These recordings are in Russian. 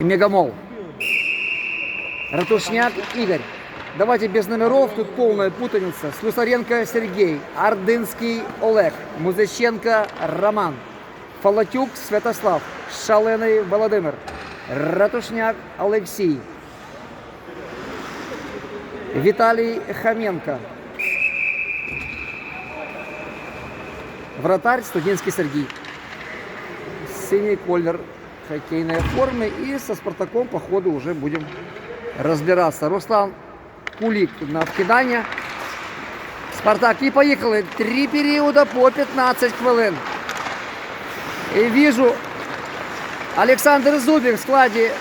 Мегамол. Ратушняк Игорь. Давайте без номеров, тут полная путаница. Слюсаренко Сергей, Ордынский Олег, Музыченко Роман, Фалатюк Святослав, Шалений Володимир, Ратушняк Олексій, Віталій Хаменко, Вратарь Студенческий Сергей. Синий колер хоккейной формы. И со Спартаком по ходу уже будем разбираться. Руслан Кулик на вкидання. Спартак. І поїхали. Три періоди по 15 хвилин. І вижу Олександр Зубик в складі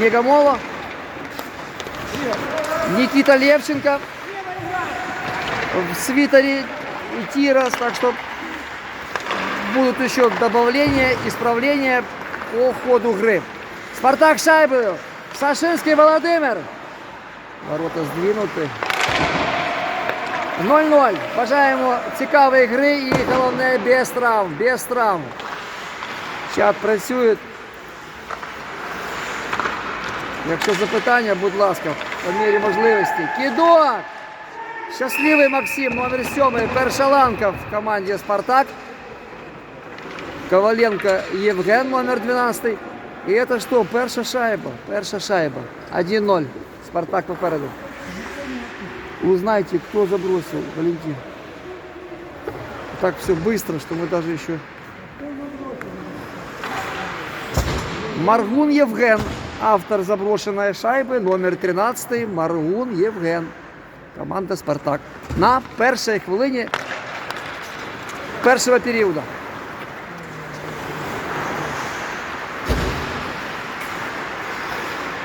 Мегамола. Никита Левченко в свитере и Тирос. Так что будут еще добавления, исправления по ходу игры. Спартак шайбою. Сашинский Володимир. Ворота здвинуты. 0-0. Бажаємо цікавої гри і головне без травм. Без травм. Чат працює. Якщо запитання, будь ласка, по мірі можливості. Кідок! Щасливий Максим, номер 7, перша ланка в команді Спартак. Коваленко Євген, номер 12. І це що? Перша шайба. Перша шайба. 1-0. Спартак попереду. Узнайте, кто забросил, Валентин. Так все быстро, что мы даже еще... Маргун Євген, автор заброшенной шайби, номер 13, Маргун Євген. Команда Спартак. На першій хвилині першого періоду.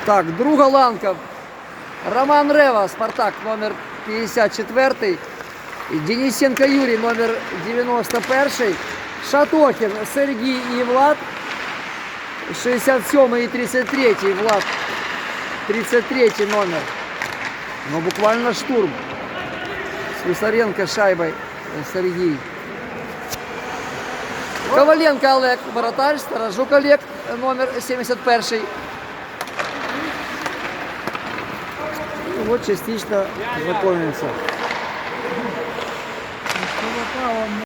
Так, друга ланка. Роман Рева, Спартак, номер 54. І Денисенко Юрій, номер 91. Шатохін Сергій і Влад. 67 і 33 Влад. 33 номер. Ну, буквально штурм. Слюсаренко шайбой Сергій. Коваленко Олег, воротарь, Сторожук Олег, номер 71. Вот частично знакомимся.